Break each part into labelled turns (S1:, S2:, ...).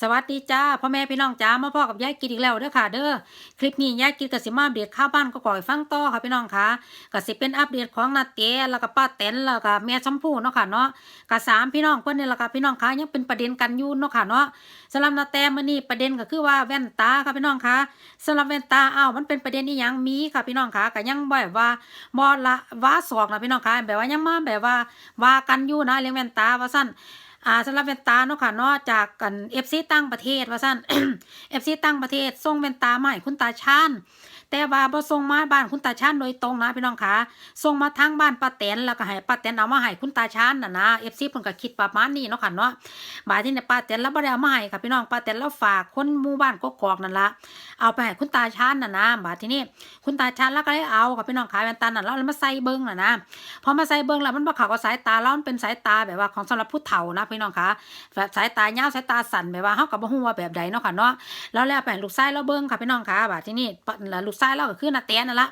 S1: สวัสดีจ้าพ่อแม่พี่น้องจ้ามาพ่อกับยายกินอีกแล้วเด้อค่ะ เด้อคลิปนี้ยายกินกับสิมาอัปเดตข้าวบ้านก็ก่อยฟังต่อค่ะพี่น้องค่ะก็สิเป็นอัปเดตของนาเตแล้วก็ป้าแตนแล้วก็แม่ชมพู่เนาะค่ะเนาะก็สามพี่น้องเพิ่นนี่และค่ะพี่น้องค่ะยังเป็นประเด็นกันอยู่เนาะค่ะเนาะสำหรับนาแตมื้อนี้ประเด็นก็คือว่าแว่นตาค่ะพี่น้องค่ะสำหรับแว่นตาอ้าวมันเป็นประเด็นอีหยังมีค่ะพี่น้องค่ะก็ยังแบบว่าบ่ละว่าศอกนะพี่น้องค่ะแบบว่ายังมาแบบว่าว่ากันอยู่นะเรื่องแว่นตาว่าซั่น อ่าสำหรับแว่นตาเนาะค่ะเนาะจากกันเอฟซีตั้งประเทศว่าสั้นเอฟซีตั้งประเทศส่งแว่นตามาให้คุณตาชาน แต่ว่าบ่ส่งมาบ้านคุณตาชาญโดยตรงนะพี่น้องคะส่งมาทางบ้านป้าแตนแล้วก็ให้ป้าแตนเอามาให้คุณตาชาญน่ะนะเอฟซีเพิ่นก็คิดประมาณนี้เนาะค่ะเนาะบาดที่เนี่ยป้าแตนแล้วบ่ได้เอามาให้ค่ะพี่น้องป้าแตนแล้วฝากคนหมู่บ้านกกอกนั่นละเอาไปให้คุณตาชาญน่ะนะบาดที่นี่คุณตาชาญแล้วก็เลยเอาค่ะพี่น้องค่ะแว่นตานั่นแล้วมาใส่เบิ่งน่ะนะพอมาใส่เบิ่งแล้วมันบ่เข้ากับสายตาแล้วมันเป็นสายตาแบบว่าของสำหรับผู้เฒ่านะพี่น้องคะแบบสายตายาวสายตาสั่นแบบว่าเฮาก็บ่ฮู้ว่าแบบใดเนาะค่ะเนาะแล้วแล้วไปให้ลูกชายเราเบิ่งค่ะพี่น้องคะบาดที่นี่ลูกชายเราก็คือนาเตียนนั่นละ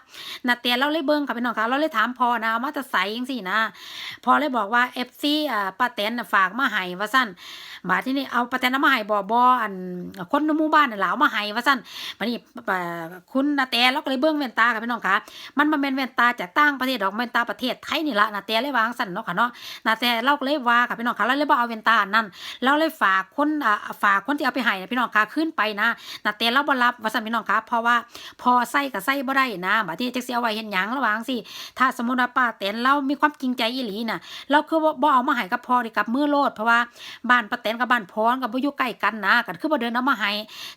S1: นาเตียนเราเลยเบิ้งค่ะพี่น้องคะเราเลยถามพอนะว่าจะใส่ยังสี่นะพ่อเลยบอกว่าเอฟซีอ่าป้าเตนน่ะฝากมาให้ว่าสั่น บาดที่นี่เอาป้าแตนมาให้บ่บ่อันคนในหมู่บ้านน่ะล่ะเอามาให้ว่าซั่นบัดนี้คุณนาเตียเราก็เลยเบิ่งแว่นตาค่ะพี่น้องคะมันมาเป็นแว่นตาจากต่างประเทศดอกแว่นตาประเทศไทยนี่ละนาแต่เลยวางสั่นเนาะค่ะเนาะนาแต่เราก็เลยว่าค่ะพี่น้องค่ะเราเลยบ่เอาแว่นตาอันนั้นเราเลยฝากคนอ่าฝากคนที่เอาไปให้นะพี่น้องค่ะขึ้นไปนะนาแต่เราบ่รับว่าสั่นพี่น้องค่ะเพราะว่าพอใส่ก็ใส่บ่ได้นะบัดนี้จักสิเอาไว้เฮ็ดหยังระว่างสิถ้าสมมุติว่าป้าแตนเรามีความจริงใจอีหลีน่ะเราคือบ่บ่เอามาให้กับพ่อนี่กับมือโลดเพราะว่าบ้านป้าแตนกับบ้านพรก็บ่อยู่ใกล้กันนะก็คือบ่เดินเอามาให้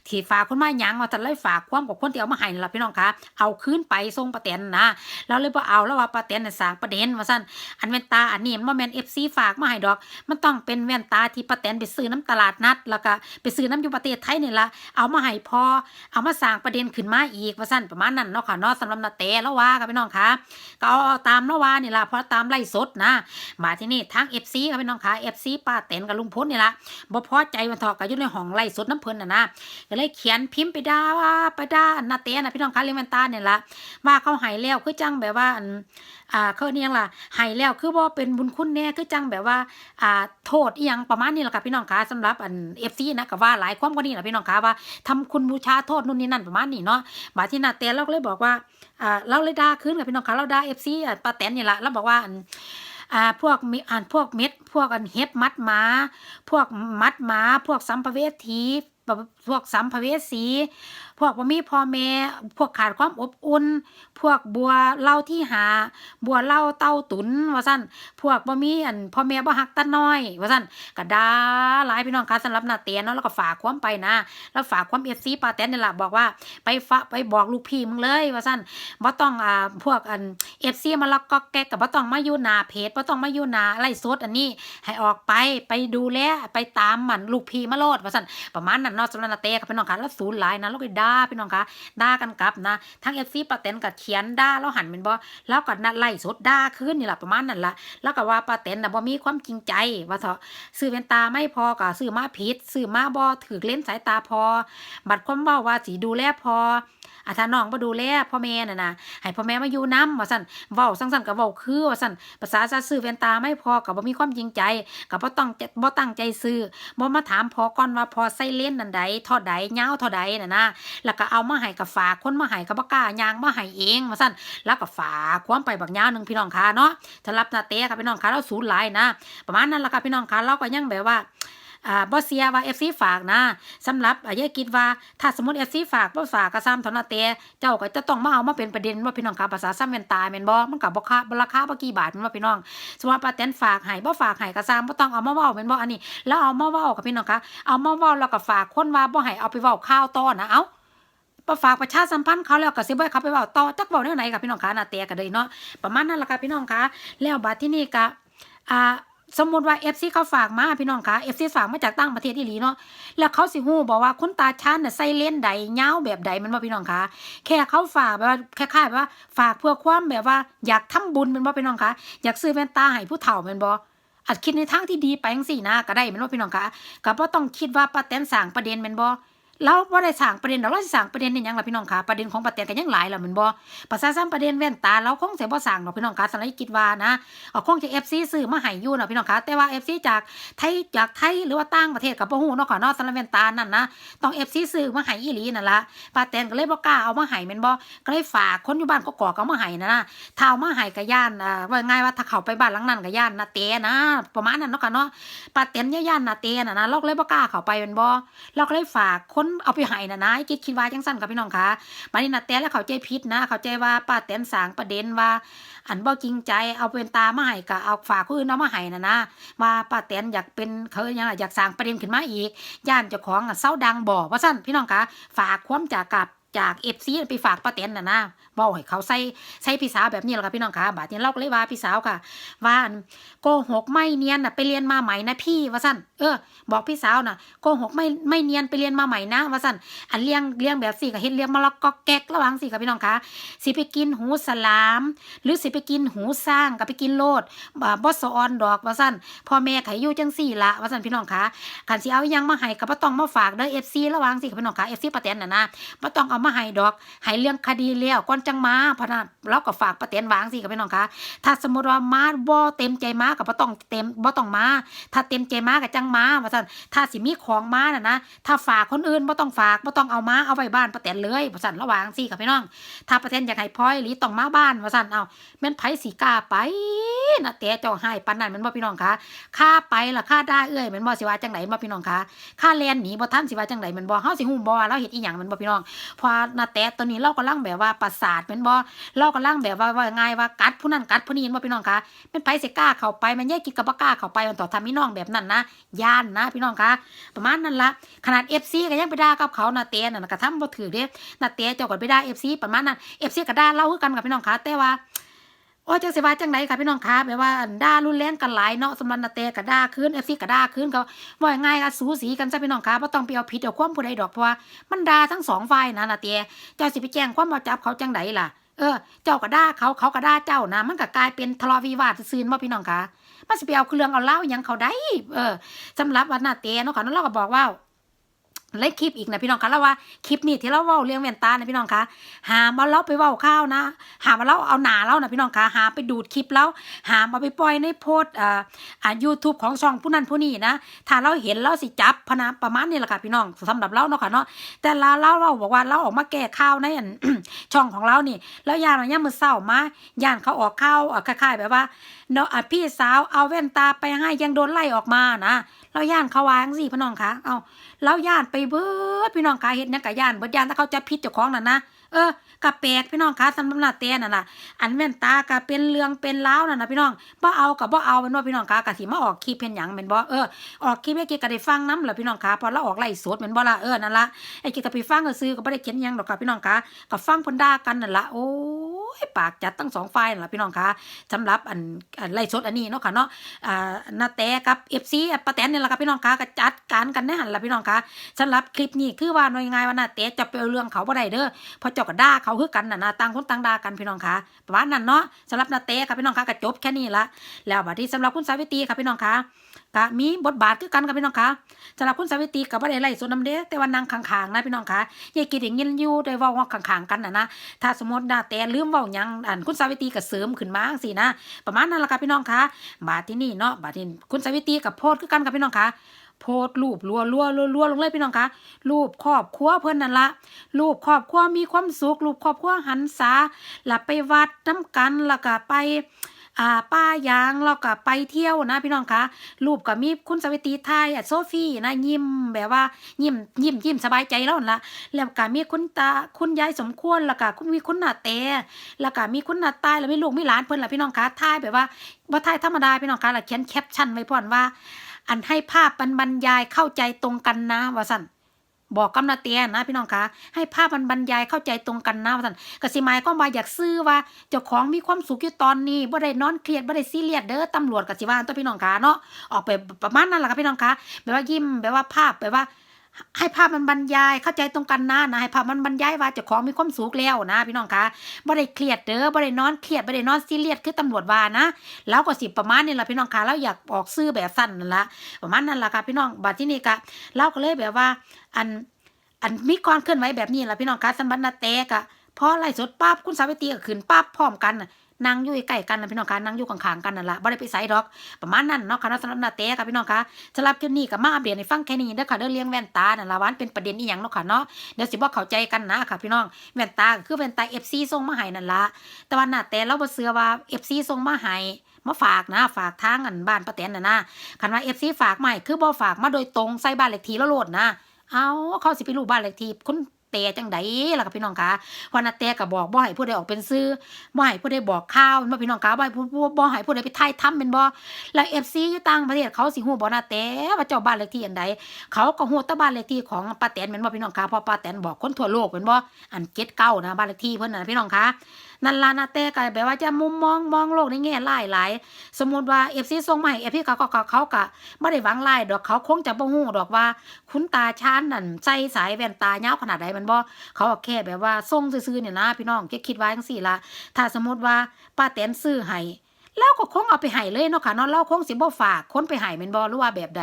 S1: ที่ฝากคนมาหยังว่าแต่เลยฝากความกับคนที่เอามาให้นั่นล่ะพี่น้องคะเอาคืนไปส่งป้าแตนนะเราเลยบ่เอาแล้วว่าป้าแตนน่ะสร้างประเด็นว่าซั่นอันแว่นตาอันนี้มันบ่แม่น FC ฝากมาให้ดอก มันต้องเป็นแว่นตาที่ป้าแตนไปซื้อน้ำตลาดนัด แล้วก็ไปซื้อน้ำอยู่ประเทศไทยนี่ล่ะเอามาให้พอเอามาสร้างประเด็นขึ้นมาอีกว่าซั่นประมาณนั้นเนาะค่ะเนาะสำหรับนาแต่แล้วว่าค่ะพี่น้องค่ะก็เอาตามแล้วว่านี่ล่ะเพราะตามไล่สดนะมาที่นี่ทาง FC ค่ะพี่น้องค่ะ FC ป้าแตนกับลุงพลนี่ล่ะบ่พอใจวันทอกก็อยู่ในห้องไล่สดน้ำเพิ่นน่ะนะก็เลยเขียนพิมพ์ไปด่าว่าไปด่านาแต่น่ะพี่น้องคะเรื่องแว่นตาเนี่ยละว่าเขาให้แล้วคือจังแบบว่าอ่าเขาเนี่ยล่ะให้แล้วคือบ่เป็นบุญคุณแน่คือจังแบบว่าอ่าโทษอีหยังประมาณนี้แหละค่ะพี่น้องคะสำหรับอัน FC นะก็ว่าหลายความกว่านี้แหละพี่น้องคะว่าทำคุณบูชาโทษนู่นนี่นั่นประมาณนี้เนาะบาที่นาแต่เราก็เลยบอกว่าอ่าเราเลยด่าคืนกับพี่น้องคะเราด่า FC อะป้าแตนนี่ละเราบอกว่า อ่าพวกมีอ่านพวกเม็ด พวกอันเฮ็บมัดหมาพวกมัดหมาพวกสัมภเวสีพวกสัมภเวสี พวกบ่มีพ่อแม่ พวกขาดความอบอุ่น พวกบัวเล่าที่หา บัวเล่าเต้าตุนว่าซั่นพวกบ่มีอันพ่อแม่บ่ฮักตาน้อย ว่าซั่นก็ด่าหลายพี่น้องค่ะสำหรับนาเตียนเนาะแล้วก็ฝากความไปนะ แล้วฝากความ FC ปาแตนนี่แหละบอกว่าไปฝะไปบอกลูกพี่มึงเลย ว่าซั่นบ่ต้องอ่าพวกอัน FC มาลักก็แกกก็บ่ต้องมาอยู่นาเพจบ่ต้องมาอยู่นาไลฟ์สดอันนี้ให้ออกไปไปดูแลไปตามมันลูกพี่มาโลดว่าซั่นประมาณนั้นเนาะสำหรับนาเตียค่ะพี่น้องค่ะแล้วศูนย์หลายนะแล้วก็ด่าพี่น้องคะด่ากันกลับนะทั้ง FC ปาแตนก็เขียนด่าแล้วหันเป็นบ่แล้วก็นัดไล่สดด่าขึ้นนี่แหละประมาณนั้นละแล้วก็ว่าป้าแตนน่ะบ่มีความจริงใจว่าเถอะซื้อแว่นตาไม่พอก็ซื้อมาผิดซื้อมาบ่ถือเลนส์สายตาพอ บัดความเว้าว่าสิดูแลพออะถ้าน้องบ่ดูแลพ่อแม่น่ะนะให้พ่อแม่มาอยู่นํว่าซั่นเว้าซั่นๆก็เว้าคือว่าซั่นภาษาซะซื้อแว่นตาไม่พอก็บ่มีความจริงใจก็บ่ต้องบ่ตั้งใจซื้อบ่มาถามพอก่อนว่าพอใส่เลนส์นั่นใดเท่าใดยาวเท่าใดน่ะนะแล้วก็เอามาให้กับฝากคนมาให้ก็บ่กล้าย่างมาให้เองว่าซั่นแล้วก็ฝากความไปบักยาวหนึ่งพี่น้องคะเนาะสำหรับนาเต้ค่ะพี่น้องคะเราศูนย์หลายนะ ประมาณนั้นละค่ะพี่น้องคะเราก็ยังแบบว่าอ่าบ่เสียว่า FC ฝากนะสำหรับอ่ายายคิดว่าถ้าสมมติ FC ฝากบ่ฝากก็ซ้ำเท่านาเต้เจ้าก็จะต้องมาเอามาเป็นประเด็นว่าพี่น้องคะภาษาซ้ำแม่นตายแม่นบ่มันก็บ่ค่าบราคาบ่กี่บาทแม่นบ่าพี่น้องสมมติว่าป้าแตนฝากให้บ่ฝากให้ก็ซ้ำบ่ต้องเอามาเว้าแม่นบ่อันนี้ แล้วเอามาเว้ากับพี่น้องคะเอามาเว้าแล้วก็ฝากคนว่าบ่ให้เอาไปเว้าข่าวต่อนะเอ้า ประฝากประชาสัมพันธ์เขาแล้วก็สิบ่ให้เขาไปเว้าต่อจักเว้าแนวไหนค่ะพี่น้องคะนาแตกกันเลยเนาะประมาณนั้นล่ะค่ะพี่น้องคะแล้วบัดที่นี่ก็อ่าสมมติว่า FC เขาฝากมาพี่น้องคะ FC ฝากมาจากต่างประเทศอีหลีเนาะแล้วเขาสิฮู้บอกว่าคุณตาชานน่ะใส่เลนส์ใดยาวแบบใดมันบ่พี่น้องคะแค่เขาฝากแบบว่าคล้ายๆแบบว่าฝากเพื่อความแบบว่าอยากทำบุญมันบ่พี่น้องคะอยากซื้อแว่นตาให้ผู้เฒ่าม่นบ่อาจคิดในทางที่ดีไปจังซี่นะก็ได้ม่นบ่พี่น้องคะก็บ่ต้องคิดว่าป้าแตนสร้างประเด็นม่นบ่ เราบ่ได้สร้างประเด็นเราสิสร้างประเด็นนี่หยังล่ะพี่น้องคะประเด็นของป้าแตนก็ยังหลายล่ะแม่นบ่ภาษาซ้ำประเด็นแว่นตาเราคงสิบ่สร้างดอกพี่น้องคะสำหรับคิดว่านะเอาคงจะ FC ซื้อมาให้อยู่เนาะพี่น้องคะแต่ว่า FC จากไทยจากไทยหรือว่าต่างประเทศก็บ่ฮู้เนาะค่ะเนาะสำหรับแว่นตานั่นนะต้อง FC ซื้อมาให้อีหลีนั่นล่ะป้าแตนก็เลยบ่กล้าเอามาให้แม่นบ่ก็เลยฝากคนอยู่บ้านก็กอกเอามาให้นะนะถ้าเอามาให้ก็ย่านอ่าว่าง่ายว่าถ้าเข้าไปบ้านหลังนั้นก็ย่านนาเตนะประมาณนั้นเนาะค่ะเนาะป้าแตนย่านนาเตน่ะนะเราก็เลยบ่กล้าเข้าไปแม่นบ่เราก็เลยฝากคนเอาไปให้นะนะคิดคิดว่าจังสั้นกับพี่น้องคะมานี่นะแต่แล้วเขาใจพิษนะ เขาใจว่าป้าแตนสางประเด็นว่า อันบ่จริงใจเอาเป็นตามาให้ก็เอาฝากคนอื่นเอามาให้นะนะว่าป้าแตนอยากเป็นเขาอย่างอยากสางประเด็นขึ้นมาอีกย่านเจ้าของเศร้าดังบ่ว่าสั้นพี่น้องคะฝากความจากกับ จากเอฟซีไปฝากป้าแตนน่ะนะบอกให้เขาใส่ใส่พี่สาวแบบนี้แหละค่ะพี่น้องคะบาดนี้เราก็เลยว่าพี่สาวค่ะ ว่าโกหกไม่เนียนน่ะไปเรียนมาใหม่นะพี่ว่าสั้นเออ บอกพี่สาวน่ะโกหกไม่ไม่เนียนไปเรียนมาใหม่นะว่าสั่นอันเลี้ยงเลี้ยงแบบสี่กับเฮ็ดเลี้ยงมะละกอแก๊กระหวังสี่กับพี่น้องคะสิไปกินหูสลาม หรือสิไปกินหูสร้างกับไปกินโลดบ่บ่สออนดอกว่าสั่นพ่อแม่ไขยู่จังสี่ละว่าสั่นพี่น้องคะคันสิเอายังมาให้ก็บ่ต้องมาฝากเด้อ FC ระหวังสี่กับพี่น้องคะ FC ป้าแตนน่ะนะบ่ต้องเอามาให้ดอกให้เรื่องคดีแล้วก่อนจังมาเพราะนั้นเราก็ฝากป้าแตนวางสิกับพี่น้องคะถ้าสมมุติว่ามาบ่เต็มใจมาก็บ่ต้องเต็มบ่ต้องมา ถ้าเต็มใจมาก็จังมาว่าซั่นถ้าสิมีของมาน่ะนะถ้าฝากคนอื่นบ่ต้องฝากบ่ต้องเอามาเอาไว้บ้านป้าแตนเลยว่าซั่นระหว่างซี่กับพี่น้อง ถ้าป้าแตนอยากให้พลอยหรือต้องมาบ้านว่าซั่นเอาแม่นไผสิกล้าไป นะแต่เจ้าให้ปานนั้นม่นบ่พี่น้องคะค่าไปล่ะค่าได้เอ้ยม่นบ่สิว่าจังไดบ่พี่น้องคะค่าแลนหนีบ่ทันสิว่าจังไดแม่นบ่เฮาสิฮู้บ่ว่าเราเฮ็ดอีหยังม่นบ่พี่น้องพอนาแต่ตอนนี้เรากำลังแบบว่าประสาทม่นบ่เรากำลังแบบว่าว่าง่ายว่ากัดผู้นั้นกัดผู้นี้ม่นบ่พี่น้องคะแม่นไผสิกล้าเข้าไปมันแยกกินกับบ่กล้าเข้าไปมันต่อทำมีน้องแบบนั้นนะย่านนะพี่น้องคะประมาณนั้นละขนาด FC ก็ยังไปด่ากับเขานาเต้น่ะนกระทำบ่ถือเด้นาเต้เจ้าก็ไปด่า FC ประมาณนั้น FC ก็ด่าเล่าคือกันกับพี่น้องคะแต่ว่า โอ้ยจังสิว่าจังไดค่ะพี่น้องคะแบบว่าด่ารุนแรงกันหลายเนาะสำหรับนาเต้ก็ด่าคืน FC ก็ด่าคืนก็ว่าง่ายๆก็สูสีกันซะพี่น้องคะบ่ต้องไปเอาผิดเอาความผู้ใดดอกเพราะว่ามันด่าทั้งสองฝ่ายนะนาเต้เจ้าสิไปแจ้งความมาจับเขาจังไดล่ะเออ เจ้าก็ด่าเขาเขาก็ด่าเจ้านะ มันก็กลายเป็นทะเลาะวิวาทซื่อๆบ่พี่น้องคะมันสิไปเอาเครื่องเอาเล่ายังเขาได้เออสำหรับวันนาเตเนาะค่ะแล้วเราก็บอกว่า เล่คลิปอีกนะพี่น้องคะแล้วว่าคลิปนี้ที่เราเว้าเรื่องแว่นตานะพี่น้องคะหามาเราไปเว้าข้าวนะ หามาเราเอาหนาเรานะพี่น้องคะหาไปดูดคลิปแล้วหามาไปปล่อยในโพสอ่าอ่ายูทูบของช่องผู้นั้นผู้นี้นะถ้าเราเห็นเราสิจับพนะประมาณนี้แหละค่ะพี่น้องสำหรับเราเนาะค่ะเนาะแต่เราเราเราบอกว่าเราออกมาแก้ข่าวในอันช่องของเรานี่ แล้วยามเราเนี่ยามือเศร้ามาย่านเขาออกข่าวอะคล้ายๆแบบว่าเนาะอะพี่สาวเอาแว่นตาไปให้ยังโดนไล่ออกมานะเราย่านเขาวางสิพี่น้องคะเอาแล้วย่านไปเบิดพี่น้องคะเฮ็ดหยังกับย่านเบิดย่านถ้าเขาจะพิษเจ้าของนั่นนะเออ กะแปลกพี่น้องคะสำหรับหน้าเต้นั่นน่ะ อันแว่นตากะเป็นเรื่องเป็นรานั่นนะพี่น้องบ่เอากับบ่เอาเป็นว่าพี่น้องคะกะสิมาออกคลิปเป็นหยังแม่นบ่เออออกคลิปให้เกก็ได้ฟังน้ำล่ะพี่น้องคะพอเราออกไลฟ์สดแม่นบ่ล่ะเออนั่นล่ะไอ้เกก็ไปฟังก็ซื้อก็บ่ได้เขียนหยังดอกค่ะพี่น้องคะก็ฟังเพิ่นด่ากันนั่นล่ะโอ้ยปากจัดทั้งสองฝ่ายนั่นล่ะพี่น้องคะสำหรับอันอันไลฟ์สดอันนี้เนาะค่ะเนาะอ่านาแต่กับ FC อะป้าแตนนี่ล่ะค่ะพี่น้องคะก็จัดการกันในหันล่ะพี่น้องคะสำหรับคลิปนี้คือว่าหน่วยงานว่าน่าเตะจะไปเอาเรื่องเขาบ่ได้เด้อพราะเจ้าก็ด่าเขาาคือกันน่ะนะต่างคนต่างด่ากันพี่น้องคะประมาณนั้นเนาะสำหรับนาเตะค่ะพี่น้องคะก็จบแค่นี้ละแล้วบัดนี้สำหรับคุณสาวิตรีค่ะพี่น้องคะก็มีบทบาทคือกันค่ะพี่น้องคะสำหรับคุณสาวิตรีก็บ่ได้ไล่สวนน้ำเด้แต่ว่านั่งขางๆนะพี่น้องคะยายกินอย่างยินอยู่ได้ว้าว่าขางๆกันน่ะนะถ้าสมมตินาเตะลืมว้าหยังอันคุณสาวิตรีก็เสริมขึ้นมาจังซี่นะ ประมาณนั้นละค่ะพี่น้องคะบาดที่นี่เนาะบาดที่คุณสาวิตรีกับโพดคือกันค่ะพี่น้องคะ โพสรูปรัวรัวรัวรัวลงเลยพี่น้องคะรูปครอบครัวเพิ่อนนั่นละรูปครอบครัวมีความสุขรูปครอบครัวหันษาแล้วไปวัดน้ำกันแล้วก็ไปอ่าป้ายางแล้วก็ไปเที่ยวนะพี่น้องคะรูปก็มีคุณสวิตีไทยอะโซฟี่นะยิ้มแบบว่ายิ้มยิ้มยิ้มสบายใจแล้วนั่นละแล้วก็มีคุณตาคุณยายสมควรแล้วก็คุณมีคุณหน้าเตแล้วก็มีคุณหน้าตายแล้วมีลูกมีหลานเพิ่อนละพี่น้องคะถ่ายแบบว่าบ่ถ่ายธรรมดาพี่น้องคะแล้วเขียนแคปชั่นไว้พร้อมว่า อันให้ภาพมันบรรยายเข้าใจตรงกันนะว่าสั่นบอกกำนาเตียนะพี่น้องคะให้ภาพมันบรรยายเข้าใจตรงกันนะว่าสั่นกสิหมายก็มาอยากซื้อว่าเจ้าของมีความสุขอยู่ตอนนี้บ่ได้นอนเครียดบ่ได้ซีเรียสเด้อตำรวจกสิว่าตัวพี่น้องคะเนาะออกไปประมาณนั้นแหละค่ะพี่น้องคะแบบว่ายิ้มแบบว่าภาพแบบว่า ให้ภาพมันบรรยายเข้าใจตรงกันนะนะให้ภาพมันบรรยายว่าเจ้าของมีความสุขแล้วนะ พี่น้องคะบ่ได้เครียดเด้อบ่ได้นอนเครียดบ่ได้นอนซีเรียสคือตำรวจว่านะแล้วก็สิประมาณนี้ล่ะพี่น้องคะแล้วอยากออกซื้อแบบสั้นนั่นละประมาณนั้นละค่ะพี่น้องบัดที่นี่ก็เราก็เลยแบบว่า อันอันมีความเคลื่อนไหวแบบนี้ละพี่น้องคะสันบันนาเตกอะพอไล่สดปั๊บคุณสาวิตรีก็ขึ้นปั๊บพร้อมกัน น่ะนั่งอยู่ใกล้กันนะพี่น้องคะนั่งอยู่ข้างๆกันนั่นละบ่ได้ไปไสดอก ประมาณนั้นเนาะค่ะนะสำหรับนาเต้ค่ะพี่น้องคะสำหรับคลิปนี้ก็มาอัปเดตให้ฟังแค่นี้เด้อค่ะเด้อเลี้ยงแว่นตานั่นล่ะวันเป็นประเด็นอีหยังเนาะค่ะเนาะเดี๋ยวสิบ่เข้าใจกันนะค่ะ พี่น้องแว่นตาคือแว่นตา FC ส่งมาให้นั่นละแต่ว่านาเต้เราบ่เชื่อว่า FC ส่งมาให้มาฝากนะฝากทางอันบ้านป้าแตนน่ะนะคันว่า FC ฝากมาให้คือบ่ฝากมาโดยตรงใส่บ้านเลขที่แล้วโหลดนะ เอาเขาสิไปรู้บ้านเลขที่คุณ เตจังไดล่ะค่ะพี่น้องคะเพราะนาเตก็บอกบ่ให้ผู้ใดออกเป็นซื้อบ่ให้ผู้ใดบอกข่าวว่าพี่น้องคะบ่ให้ผู้บ่ให้ผู้ใดไปถ่ายทำเป็นบ่แล้ว FC อยู่ต่างประเทศเขาสิฮู้บ่นาเตว่าเจ้าบ้านเลขที่อันใดเขาก็ฮู้แต่บ้านเลขที่ของป้าแตนแม่นบ่พี่น้องคะเพราะป้าแตนบอกคนทั่วโลกแม่นบ่อันเก็ดเก้านะบ้านเลขที่เพิ่นน่ะพี่น้องคะนั่นล่ะนาเตก็แบบว่าจะมุมมองมองโลกในแง่ร้ายหลายสมมุติว่า FC ส่งมาให้ FC เขาก็เขาเขาก็บ่ได้หวังร้ายดอกเขาคงจะบ่ฮู้ดอกว่า คุณตาชานนั่นใส่สายแว่นตายาวขนาดใดแมันบ่เขาแค่แบบว่าส่งซื่อๆเนี่ยนะพี่น้องแค่คิดไว้จังซี่ละถ้าสมมติว่าป้าแตนซื้อให้เราก็คงเอาไปให้เลยเนาะค่ะเนาะเราคงสิบ่ฝากคนไปให้แม่นบ่หรือว่าแบบใด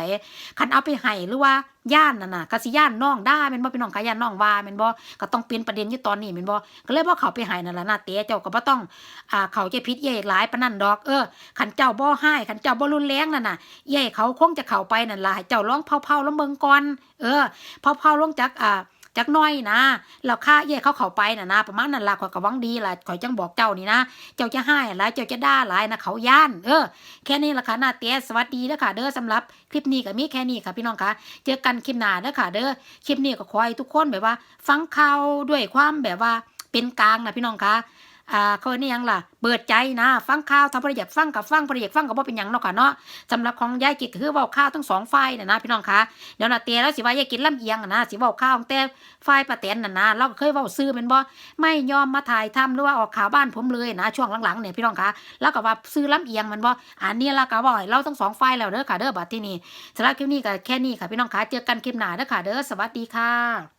S1: คันเอาไปให้หรือว่าย่านนั่นน่ะก็สิย่านน้องได่าแม่นบ่พี่น้องก็ย่านน้องว่าแม่นบ่ก็ต้องเป็นประเด็นอยู่ตอนนี้แม่นบ่ก็เลยบ่เข้าไปให้นั่นล่ะนะเต๋เจ้าก็บ่ต้องอ่าเขาจะผิดเย่หลายปานนั้นดอกเออคันเจ้าบ่ให้คันเจ้าบ่รุนแรงนั่นน่ะเย่เขาคงจะเข้าไปนั่นล่ะให้เจ้าลองเผาๆลองเบิ่งก่อนเออเผาๆลงจากอ่า จักน้อยนะเราค่าเย่เขาเข้าไปน่ะนะประมาณนั้นล่ะข่อยก็หวังดีล่ะข่อยจังบอกเจ้านี่นะ เจ้าจะให้หลายเจ้าจะด่าหลายนะเขาย่าน เออ แค่นี้ล่ะค่ะหน้าเตี้ยสวัสดีเด้อค่ะเด้อสำหรับคลิปนี้ก็มีแค่นี้ค่ะพี่น้องคะเจอกันคลิปหน้าเด้อค่ะเด้อคลิปนี้ก็ขอให้ทุกคนแบบว่า ฟังข่าวด้วยความแบบว่าเป็นกลางนะพี่น้องคะ อ่าเขาเนี่ยังล่ะ เปิดใจนะ ฟังข่าวถ้าประหยัดฟังกับฟังประหยัดฟังกับว่าเป็นยังเนาะค่ะเนาะสำหรับของยายกิจคือเว้าข่าวทั้งสองฝ่ายน่ะนะพี่น้องคะเดี๋ยวนาเตียแล้วสิว่ายายกิจลำเอียงนะสิเว้าข่าวแต่ฝ่ายป้าแตนนะนะเราก็เคยเว้าซื้อเป็นบ่ไม่ยอมมาถ่ายทำหรือว่าออกข่าวบ้านผมเลยนะช่วงหลังๆเนี่ยพี่น้องคะแล้วก็ว่าซื้อลำเอียงมันบ่อันนี้ละก็บ่ให้เราทั้งสองฝ่ายแล้วเด้อค่ะเด้อบัดที่นี่สำหรับคลิปนี้ก็แค่นี้ค่ะพี่น้องคะเจอกันคลิปหน้าเด้อค่ะเด้อสวัสดีค่ะ